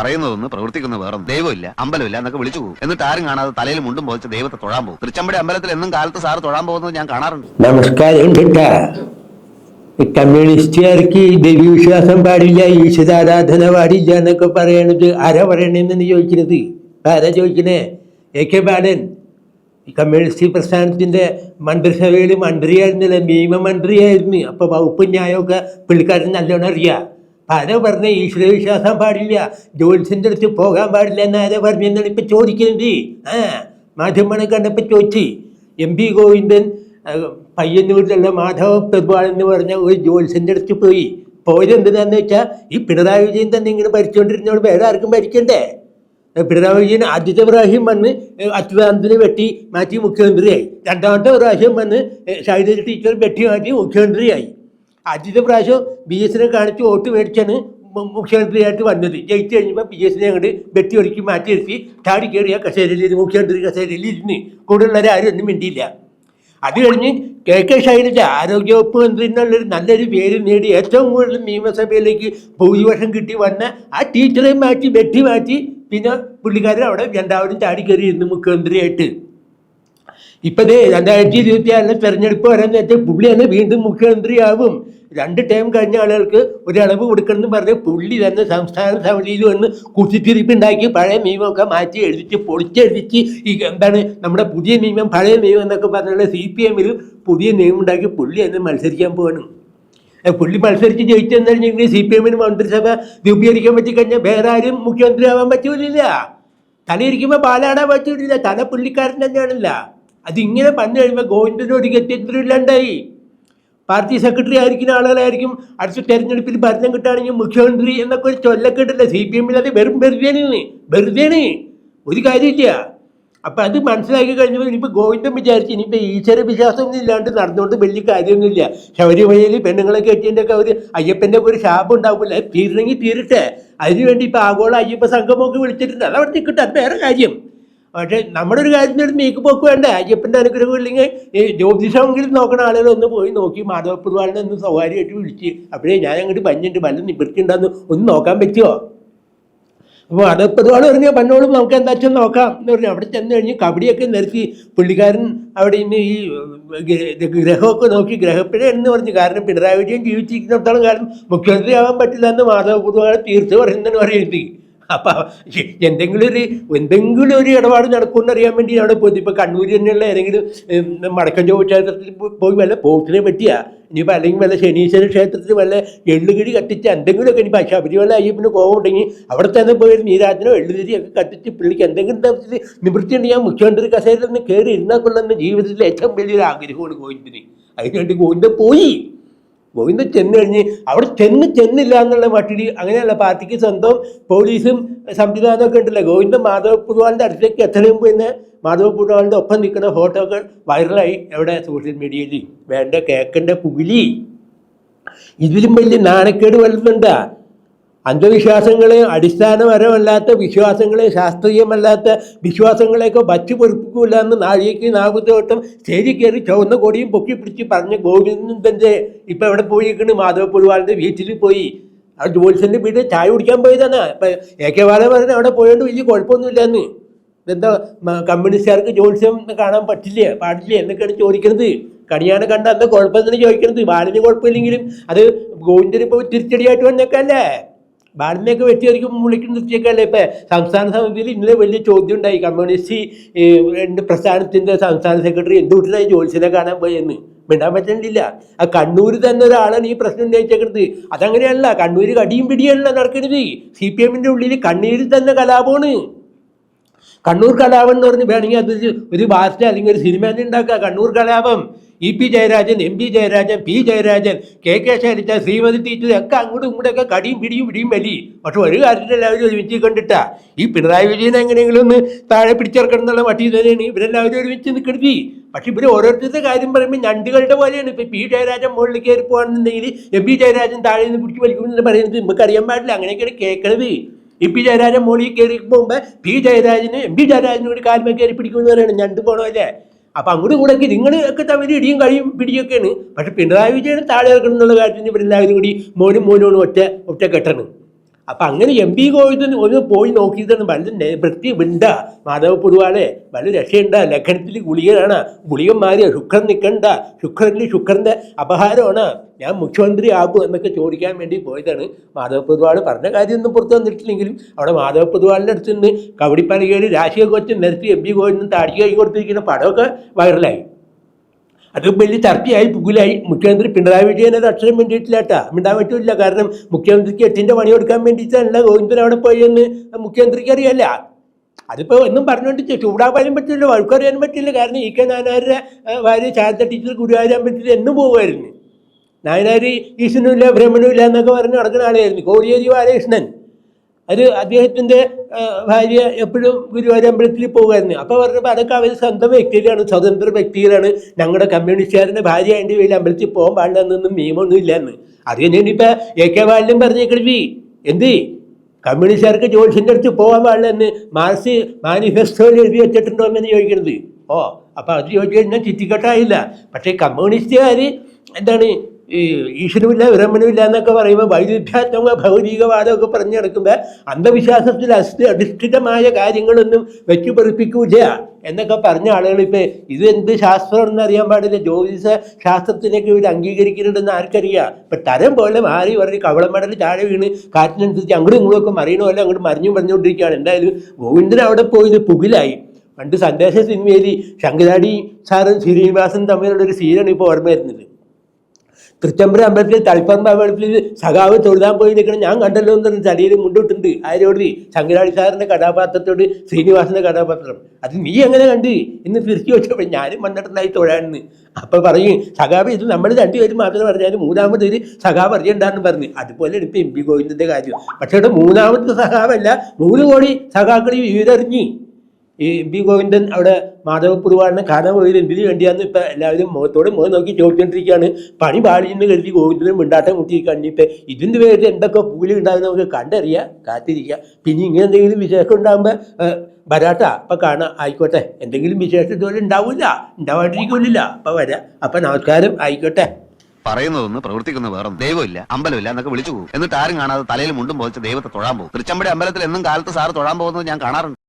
പറയുന്നതൊന്ന് പ്രവർത്തിക്കുന്ന വേറെ ദൈവമില്ല അമ്പലമില്ല എന്നൊക്കെ വിളിച്ചു പോകും. എന്നിട്ട് ആരും കാണാതെ തലയിൽ മുണ്ടും പോയിച്ച് ദൈവത്തെ തൊഴാൻ പോകും. തൃച്ചമ്പടി അമ്പലത്തിൽ എന്നും കാലത്ത് സാറ് തൊഴാൻ പോകുന്നത് ഞാൻ കാണാറുണ്ട്. നമസ്കാരം കമ്മ്യൂണിസ്റ്റുകാർക്ക് ദൈവവിശ്വാസം പാടില്ല ഈശ്വരാരാധന പാടില്ല എന്നൊക്കെ പറയണത് ആരാ പറയണെന്നാണ് ചോദിക്കുന്നത് ആരാ ചോദിക്കണേ? എ കെ ബാലൻ കമ്മ്യൂണിസ്റ്റ് പ്രസ്ഥാനത്തിന്റെ മന്ത്രിസഭയിൽ മന്ത്രിയായിരുന്നില്ല നിയമമന്ത്രിയായിരുന്നു. അപ്പോൾ വകുപ്പ് ന്യായമൊക്കെ പുള്ളിക്കാരൻ നല്ലോണം അറിയാം. ആരാ പറഞ്ഞ ഈശ്വരവിശ്വാസം പാടില്ല ജോത്സ്യന്റെ അടുത്ത് പോകാൻ പാടില്ല എന്ന് പറഞ്ഞു പറഞ്ഞെന്നാണ് ഇപ്പം ചോദിക്കുന്നത്. ആ മാധ്യമങ്ങളെ കണ്ടപ്പോൾ ചോദിച്ചു എം പി ഗോവിന്ദൻ പയ്യന്നൂരിലുള്ള മാധവ പെരുമാൾ എന്ന് പറഞ്ഞ ഒരു ജോത്സ്യന്റെ അടുത്ത് പോയി. പോയത് എന്തിനാന്ന് വെച്ചാൽ ഈ പിണറായി വിജയൻ തന്നെ ഇങ്ങനെ ഭരിച്ചുകൊണ്ടിരുന്നോട് വേറെ ആർക്കും ഭരിക്കണ്ടേ? പിണറായി വിജയൻ ആദ്യത്തെ പ്രാവശ്യം വന്ന് അച്യുതാനന്ദനെ വെട്ടി മാറ്റി മുഖ്യമന്ത്രിയായി. രണ്ടാമത്തെ പ്രാവശ്യം വന്ന് ശൈലജ ടീച്ചർ വെട്ടി മാറ്റി മുഖ്യമന്ത്രിയായി. ആദ്യത്തെ പ്രാവശ്യം ബി എസിനെ കാണിച്ച് വോട്ട് മേടിച്ചാണ് മുഖ്യമന്ത്രിയായിട്ട് വന്നത്. ജയിച്ചു കഴിഞ്ഞപ്പോൾ പി എസിനെ അങ്ങോട്ട് വെട്ടി ഒരുക്കി മാറ്റി നിർത്തി. ചാടി കയറിയ കസേരയിൽ മുഖ്യമന്ത്രി കസേരയിൽ ഇരുന്ന് കൂടുതലുള്ളവരാരും ഒന്നും മിണ്ടിയില്ല. അത് കഴിഞ്ഞ് കെ കെ ശൈലജ ആരോഗ്യവകുപ്പ് മന്ത്രി എന്നുള്ളൊരു നല്ലൊരു പേര് നേടി ഏറ്റവും കൂടുതൽ നിയമസഭയിലേക്ക് ഭൂരിപക്ഷം കിട്ടി വന്ന ആ ടീച്ചറെ മാറ്റി വെട്ടി മാറ്റി പിന്നെ പുള്ളിക്കാരൻ അവിടെ രണ്ടാമതും ചാടി കയറി ഇരുന്ന് മുഖ്യമന്ത്രിയായിട്ട്. ഇപ്പൊ രണ്ടായിരത്തി ഇരുപത്തി ആറിലെ തെരഞ്ഞെടുപ്പ് വരാൻ നേരത്തെ പുള്ളിയാണ് വീണ്ടും മുഖ്യമന്ത്രിയാവും. രണ്ട് ടൈം കഴിഞ്ഞ ആളുകൾക്ക് ഒരളവ് കൊടുക്കണമെന്ന് പറഞ്ഞ് പുള്ളി തന്നെ സംസ്ഥാന സമിതിയിൽ വന്ന് കുത്തിത്തിരിപ്പുണ്ടാക്കി പഴയ നിയമമൊക്കെ മാറ്റി എഴുതിച്ച് പൊളിച്ചെഴുതിച്ച് ഈ എന്താണ് നമ്മുടെ പുതിയ നിയമം പഴയ നിയമം എന്നൊക്കെ പറഞ്ഞുള്ള സി പി എമ്മിൽ പുതിയ നിയമം ഉണ്ടാക്കി പുള്ളി തന്നെ മത്സരിക്കാൻ പോകണം പുള്ളി മത്സരിച്ച് ജയിച്ചെന്ന് പറഞ്ഞെങ്കിൽ സി പി എമ്മിന് മന്ത്രിസഭ രൂപീകരിക്കാൻ പറ്റിക്കഴിഞ്ഞാൽ വേറെ ആരും മുഖ്യമന്ത്രിയാവാൻ പറ്റൂലില്ല. തലയിരിക്കുമ്പോൾ പാലാടാൻ പറ്റൂലില്ല. തല പുള്ളിക്കാരൻ തന്നെയാണല്ല. അതിങ്ങനെ പറഞ്ഞു കഴിയുമ്പോൾ ഗോവിന്ദന് ഒരു ഗത്യന്തരമില്ലാണ്ടായി പാർട്ടി സെക്രട്ടറി ആയിരിക്കുന്ന ആളുകളായിരിക്കും അടുത്ത തെരഞ്ഞെടുപ്പിൽ ഭരണം കിട്ടുകയാണെങ്കിൽ മുഖ്യമന്ത്രി എന്നൊക്കെ ഒരു ചൊല്ലക്കെട്ടില്ല സി പി എമ്മിൽ അത് വെറും വെറുതെയാണ് വെറുതെയാണ്. ഒരു കാര്യമില്ല. അപ്പം അത് മനസ്സിലാക്കി കഴിഞ്ഞപ്പോൾ ഇനിയിപ്പോൾ ഗോവിന്ദൻ വിചാരിച്ചു ഇനിയിപ്പോൾ ഈശ്വര വിശ്വാസമൊന്നും ഇല്ലാണ്ട് നടന്നുകൊണ്ട് വലിയ കാര്യമൊന്നുമില്ല. ശബരിമലയിൽ പെണ്ണുങ്ങളെ കെട്ടിയതിന്റെയൊക്കെ അവർ അയ്യപ്പന്റെ ഒരു ശാപം ഉണ്ടാവില്ല. തീരണമെങ്കിൽ തീരട്ടെ. അതിനുവേണ്ടി ഇപ്പോൾ ആഗോള അയ്യപ്പ സംഘമൊക്കെ വിളിച്ചിട്ടുണ്ട്. അത് അവിടെ നിൽക്കട്ടെ അത് വേറെ കാര്യം. പക്ഷേ നമ്മുടെ ഒരു കാര്യത്തിന് ഒരു നീക്കുപോക്ക് വേണ്ട? അയ്യപ്പന്റെ അനുഗ്രഹം ഇല്ലെങ്കിൽ ഈ ജ്യോതിഷമെങ്കിലും നോക്കുന്ന ആളുകൾ ഒന്ന് പോയി നോക്കി മാധവ മാധവപ്പെടുവാളിനെ ഒന്ന് സ്വകാര്യമായിട്ട് വിളിച്ച് അപ്പോഴേ ഞാൻ അങ്ങോട്ട് പഞ്ഞിട്ട് വല്ല നിവൃത്തി ഉണ്ടെന്ന് ഒന്ന് നോക്കാൻ പറ്റുമോ അപ്പോൾ മാധവപ്പെടുവാൾ പറഞ്ഞാൽ പന്നോളും നമുക്ക് എന്താ വെച്ചാൽ നോക്കാം. എന്ന് പറഞ്ഞു. അവിടെ ചെന്ന് കഴിഞ്ഞ് കബഡിയൊക്കെ നിർത്തി പുള്ളിക്കാരൻ അവിടെ ഇന്ന് ഈ ഗ്രഹമൊക്കെ നോക്കി ഗ്രഹപ്പിഴ എന്ന് പറഞ്ഞു. കാരണം പിണറായി വിജയൻ ജീവിച്ചിരിക്കുന്നിടത്തോളം കാലം മുഖ്യമന്ത്രി ആവാൻ പറ്റില്ല എന്ന് മാധവ മാധവപ്പെടുവാൾ തീർത്ത് പറയുന്നതെന്ന് പറയുന്നത്. അപ്പൊ എന്തെങ്കിലും ഒരു എന്തെങ്കിലും ഒരു ഇടപാട് നടക്കുമെന്ന് അറിയാൻ വേണ്ടി ഞാൻ പോയത്. ഇപ്പൊ കണ്ണൂർ തന്നെയുള്ള ഏതെങ്കിലും മടക്കം ക്ഷേത്രത്തിൽ പോയി വല്ല പോത്തിനെ പറ്റിയാ ഇനിയിപ്പോൾ അല്ലെങ്കിൽ വല്ല ശനീശ്വര ക്ഷേത്രത്തിൽ വല്ല എള്ളുകിടി കത്തിച്ച് എന്തെങ്കിലുമൊക്കെ ഇനി ശബരിമല അയ്യപ്പന് കോപം ഉണ്ടെങ്കിൽ അവിടെ തന്നെ പോയി ഒരു നീരാജനോ എള്ളുകിരിയൊക്കെ കത്തിച്ച് പുള്ളിക്ക് എന്തെങ്കിലും തരത്തിൽ നിവൃത്തി ഉണ്ട് ഞാൻ മുഖ്യമന്ത്രി കസേരയിൽ നിന്ന് കയറി ഇരുന്നാൽ കൊള്ളുന്ന ജീവിതത്തിലെ ഏറ്റവും വലിയൊരു ആഗ്രഹമാണ് ഗോവിന്ദിന്. അതിനുവേണ്ടി ഗോവിന്ദൻ പോയി. ഗോവിന്ദൻ ചെന്ന് കഴിഞ്ഞ് അവിടെ ചെന്ന് ചെന്നില്ല എന്നുള്ള മട്ടിടി അങ്ങനെയല്ല പാർട്ടിക്ക് സ്വന്തം പോലീസും സംവിധാനമൊക്കെ ഉണ്ടല്ലോ? ഗോവിന്ദൻ മാധവ പുതുവാളിന്റെ അടുത്തേക്ക് എത്രയും പിന്നെ മാധവ പുതുവാളിന്റെ ഒപ്പം നിൽക്കുന്ന ഫോട്ടോകൾ വൈറലായി എവിടെ സോഷ്യൽ മീഡിയയിൽ. വേണ്ട കേക്കന്റെ പുകിലി. ഇതിലും വലിയ നാണക്കേട് വലുതുണ്ടാ അന്ധവിശ്വാസങ്ങളെ അടിസ്ഥാനപരമല്ലാത്ത വിശ്വാസങ്ങളെ ശാസ്ത്രീയമല്ലാത്ത വിശ്വാസങ്ങളെയൊക്കെ വച്ചു പൊറിപ്പിക്കൂല എന്ന് നാഴികയ്ക്ക് നാകുത്തോട്ടം സ്റ്റേജിൽ കയറി ചുവന്ന കൊടിയും പൊക്കി പിടിച്ച് പറഞ്ഞ ഗോവിന്ദന്റെ ഇപ്പം എവിടെ പോയിരിക്കണ്? മാധവ പുഴുവാളിന്റെ വീട്ടിൽ പോയി. ആ ജോത്സ്യന്റെ വീട്ടിൽ ചായ കുടിക്കാൻ പോയതാണ്. ഇപ്പം എ കെ ബാല പറഞ്ഞ അവിടെ പോയോണ്ട് വലിയ കുഴപ്പമൊന്നുമില്ലെന്ന്. എന്താ കമ്മ്യൂണിസ്റ്റുകാർക്ക് ജോത്സ്യം കാണാൻ പറ്റില്ല പാടില്ല എന്നൊക്കെയാണ് ചോദിക്കുന്നത് കണിയാനെ കണ്ട അന്ന് തന്നെ ചോദിക്കുന്നത് ബാലിന് കുഴപ്പമില്ലെങ്കിലും അത് ഗോവിന്ദന് ഇപ്പോൾ തിരിച്ചടിയായിട്ട് വന്നേക്കല്ലേ? ബാലിനെയൊക്കെ വെട്ടിയായിരിക്കും വിളിക്കുന്ന നിർത്തിയേക്കല്ലേ ഇപ്പം സംസ്ഥാന സമിതിയിൽ ഇന്നലെ വലിയ ചോദ്യം ഉണ്ടായി കമ്മ്യൂണിസ്റ്റ് രണ്ട് പ്രസ്ഥാനത്തിന്റെ സംസ്ഥാന സെക്രട്ടറി എന്തുകൊണ്ടായി ജോത്സ്യനെ കാണാൻ പോയെന്ന്? മിണ്ടാൻ പറ്റണില്ല. ആ കണ്ണൂർ തന്നെ ഒരാളാണ് ഈ പ്രശ്നം ഉന്നയിച്ചേക്കുന്നത് അതങ്ങനെയല്ല കണ്ണൂർ കടിയും പിടിയല്ല നടക്കരുത് സി പി എമ്മിന്റെ ഉള്ളിൽ കണ്ണീരിൽ തന്നെ കലാപമാണ്. കണ്ണൂർ കലാപം എന്ന് പറഞ്ഞ് വേണമെങ്കിൽ അത് ഒരു- ഭാഷ അല്ലെങ്കിൽ ഒരു സിനിമ തന്നെ ഉണ്ടാക്കുക. കണ്ണൂർ കലാപം. E P Jayarajan M P Jayarajan P Jayarajan K K Shailaja Sreemathi teacher ഒക്കെ അങ്ങോട്ടും ഇങ്ങോട്ടൊക്കെ കടിയും പിടിയും പിടിയും വലി. പക്ഷെ ഒരു കാര്യത്തിൽ എല്ലാവരും ഒരുമിച്ച് കണ്ടിട്ടാ. ഈ പിണറായി വിജയൻ എങ്ങനെയെങ്കിലും ഒന്ന് താഴെ പിടിച്ചിറക്കണം എന്നുള്ള മട്ടി തന്നെയാണ് ഇവരെല്ലാവരും ഒരുമിച്ച് നിൽക്കരുത് പക്ഷെ ഇവർ ഓരോരുത്തരുടെ കാര്യം പറയുമ്പോൾ ഞണ്ടുകളുടെ പോലെയാണ്. ഇപ്പം പി ജയരാജൻ മുകളിൽ കയറി പോകണമെന്നുണ്ടെങ്കിൽ എം പി ജയരാജൻ താഴെ നിന്ന് പിടിച്ച് വലിക്കുമെന്ന് പറയുന്നത് നമുക്ക് അറിയാൻ പാടില്ല. അങ്ങനെയൊക്കെയാണ് കേൾക്കണത്. ഇ പി ജയരാജൻ മുകളിൽ കയറി പോകുമ്പോൾ പി ജയരാജന് എം പി ജയരാജനും കൂടി കാൽമേ കയറി പിടിക്കുമെന്ന് പറയുന്നത് ഞണ്ട് പോണമല്ലേ അപ്പൊ അങ്ങോട്ടും കൂടെ നിങ്ങൾ ഒക്കെ തമ്മിൽ ഇടിയും കഴിയും പിടിയൊക്കെയാണ്. പക്ഷെ പിണറായി വിജയൻ താഴെ ഇറക്കണം എന്നുള്ള കാര്യത്തിന് ഇവരെല്ലാവരും കൂടി മോനും മോനും ഒറ്റ ഒറ്റ കെട്ടണം അപ്പൊ അങ്ങനെ എം പി ഗോവിന്ദൻ ഒന്ന് പോയി നോക്കിയതാണ്. വല്ല വൃത്തി വിണ്ട. മാധവ പൊതുവാളെ വല്ല രക്ഷയുണ്ട. ലക്ഷണത്തിൽ ഗുളികനാണ് ഗുളികൻ മാറിയ ശുക്രൻ നിൽക്കണ്ട ശുക്രനിൽ ശുക്രന്റെ അപഹാരമാണ്. ഞാൻ മുഖ്യമന്ത്രി ആകും എന്നൊക്കെ ചോദിക്കാൻ വേണ്ടി പോയതാണ്. മാധവ പൊതുവാൾ പറഞ്ഞ കാര്യമൊന്നും പുറത്തു വന്നിട്ടില്ലെങ്കിലും അവിടെ മാധവ പൊതുവാളിന്റെ അടുത്ത് നിന്ന് കവടിപ്പലകയിൽ രാഷ്ട്രീയ കൊച്ചു നിരത്തി എം പി ഗോവിന്ദൻ താടിക്കായി കൊടുത്തിരിക്കുന്ന പടമൊക്കെ വൈറലായി. അത് വലിയ ചർച്ചയായി പുകിലായി മുഖ്യമന്ത്രി പിണറായി വിജയൻ അത് അക്ഷരം വേണ്ടിയിട്ടില്ല കേട്ടാ. മിണ്ടാൻ പറ്റില്ല. കാരണം മുഖ്യമന്ത്രിക്ക് എട്ടിന്റെ പണി കൊടുക്കാൻ വേണ്ടിയിട്ടല്ല ഗോവിന്ദൻ അവിടെ പോയെന്ന് മുഖ്യമന്ത്രിക്ക് അറിയാല്ല. അതിപ്പോ ഒന്നും പറഞ്ഞുകൊണ്ട് ചൂടാവാനും പറ്റില്ല വഴക്കറിയാനും പറ്റില്ല. കാരണം ഇ കെ നായനാരുടെ ഭാര്യ ശാരദ ടീച്ചർ പറ്റില്ല. എന്നും പോകുമായിരുന്നു നായനാര് ഈശ്വരനുമില്ല ബ്രഹ്മനുമില്ല എന്നൊക്കെ പറഞ്ഞ് നടക്കുന്ന ആളായിരുന്നു. കോടിയേരി ബാലകൃഷ്ണൻ. അത് അദ്ദേഹത്തിന്റെ ഭാര്യ എപ്പോഴും ഗുരുവായൂർ അമ്പലത്തിൽ പോകുമായിരുന്നു അപ്പോൾ പറഞ്ഞപ്പോൾ അതൊക്കെ അവർ സ്വന്തം വ്യക്തികളാണ് സ്വതന്ത്ര വ്യക്തികളാണ് ഞങ്ങളുടെ കമ്മ്യൂണിസ്റ്റുകാരന്റെ ഭാര്യ അതിന്റെ പേരിൽ അമ്പലത്തിൽ പോകാൻ പാടില്ലെന്നൊന്നും നിയമമൊന്നും ഇല്ലെന്ന് അത് തന്നെയാണ് ഇപ്പോൾ എ കെ ബാലനും പറഞ്ഞേക്കണി എന്ത്? കമ്മ്യൂണിസ്റ്റുകാർക്ക് ജോലിസിന്റെ അടുത്ത് പോകാൻ പാടില്ലെന്ന് മാർസ് മാനിഫെസ്റ്റോയിൽ എഴുതി വെച്ചിട്ടുണ്ടോ എന്ന് ചോദിക്കണത്. ഓ അപ്പോൾ അത് ചോദിച്ചു കഴിഞ്ഞാൽ ചുറ്റിക്കെട്ടായില്ല. പക്ഷേ കമ്മ്യൂണിസ്റ്റുകാർ എന്താണ് ഈ ഈശ്വരമില്ല ബ്രഹ്മനുമില്ല എന്നൊക്കെ പറയുമ്പോൾ വൈരുദ്ധ്യാത്മക ഭൗതികവാദമൊക്കെ പറഞ്ഞു നടക്കുമ്പോൾ അന്ധവിശ്വാസത്തിൽ അസ്ഥി അധിഷ്ഠിതമായ കാര്യങ്ങളൊന്നും വെച്ചു പൊറിപ്പിക്കൂല എന്നൊക്കെ പറഞ്ഞ ആളുകൾ ഇപ്പം ഇത് എന്ത് ശാസ്ത്രം എന്നറിയാൻ പാടില്ല. ജ്യോതിഷ ശാസ്ത്രത്തിനൊക്കെ ഇവർ അംഗീകരിക്കുന്നുണ്ടെന്ന് ആർക്കറിയാം? ഇപ്പം തരം പോലെ മാറി പറഞ്ഞ് കവളം മടൽ താഴെ വീണ് കാറ്റിനനുസരിച്ച് അങ്ങോട്ടും ഇങ്ങോട്ടും ഒക്കെ പോലെ അങ്ങോട്ട് മറിഞ്ഞും പറഞ്ഞുകൊണ്ടിരിക്കുകയാണ് എന്തായാലും ഗോവിന്ദൻ അവിടെ പോയത് പുകിലായി. പണ്ട് സന്ദേശ സിനിമയിൽ ശങ്കരാടി സാറും ശ്രീനിവാസൻ തമ്മിലുള്ള ഒരു സീനാണ് ഇപ്പോൾ ഓർമ്മ വരുന്നത്. തൃച്ചമ്പര അമ്പലത്തിൽ തളിപ്പറമ്പ് അമ്പലത്തിൽ സഖാവ് തൊഴുതാൻ പോയി നിൽക്കണം ഞാൻ കണ്ടല്ലോ എന്ന് പറഞ്ഞ് തലയിൽ മുണ്ടിട്ടുണ്ട് ആരോട് ശങ്കരാടി സാറിന്റെ കഥാപാത്രത്തോട് ശ്രീനിവാസന്റെ കഥാപാത്രം. അത് നീ എങ്ങനെ കണ്ട്? എന്ന് തിരിച്ചു വെച്ചപ്പോൾ ഞാനും വന്നിട്ടുണ്ടായി തൊഴാണെന്ന് അപ്പൊ പറയും സഖാവ് ഇത് നമ്മൾ രണ്ടുപേരും മാത്രം പറഞ്ഞാൽ മൂന്നാമത് ഒരു സഖാവ് അറിയണ്ടെന്ന് പറഞ്ഞു. അതുപോലെ എടുത്ത് എം പി ഗോവിന്ദന്റെ കാര്യം. പക്ഷേ ഇവിടെ മൂന്നാമത്തെ സഖാവല്ല മൂന്ന് കോടി സഖാക്കൾ ഈ വിവരറിഞ്ഞി ഈ ബി ഗോവിന്ദൻ അവിടെ മാധവ പുതുവാളിനെ കാണാൻ പോയത് എന്തിനു വേണ്ടിയാന്ന് ഇപ്പൊ എല്ലാവരും മുഖത്തോട് മുഖം നോക്കി ചോദിച്ചോണ്ടിരിക്കുകയാണ് പണി പാടിയെന്ന് കരുതി ഗോവിന്ദനും മിണ്ടാട്ടം മുട്ടിയിരിക്കുകയാണ് ഇപ്പൊ ഇതിന്റെ പേരിൽ എന്തൊക്കെ പൂലി ഉണ്ടാകുന്ന നമുക്ക് കണ്ടറിയാം കാത്തിരിക്കാം. പിന്നെ ഇങ്ങനെ എന്തെങ്കിലും വിശേഷം ഉണ്ടാകുമ്പോൾ വരാട്ട. അപ്പൊ കാണാം. ആയിക്കോട്ടെ. എന്തെങ്കിലും വിശേഷം ഇതുപോലെ ഉണ്ടാവില്ല. ഉണ്ടാവാണ്ടിരിക്കില്ല അപ്പൊ വരാം. അപ്പൊ നമസ്കാരം. ആയിക്കോട്ടെ. പറയുന്നതൊന്ന് പ്രവർത്തിക്കുന്ന വേറെ ദൈവമില്ല അമ്പലമില്ല എന്നൊക്കെ വിളിച്ചു പോകും. എന്നിട്ട് ആരും കാണാതെ തലയിൽ മുണ്ടും പോയിച്ച് ദൈവത്തെ തൊഴാൻ പോകും. തൃച്ചമ്പടി അമ്പലത്തിൽ എന്നും കാലത്ത് സാറ് തൊഴാൻ പോകുന്നത് ഞാൻ കാണാറുണ്ട്.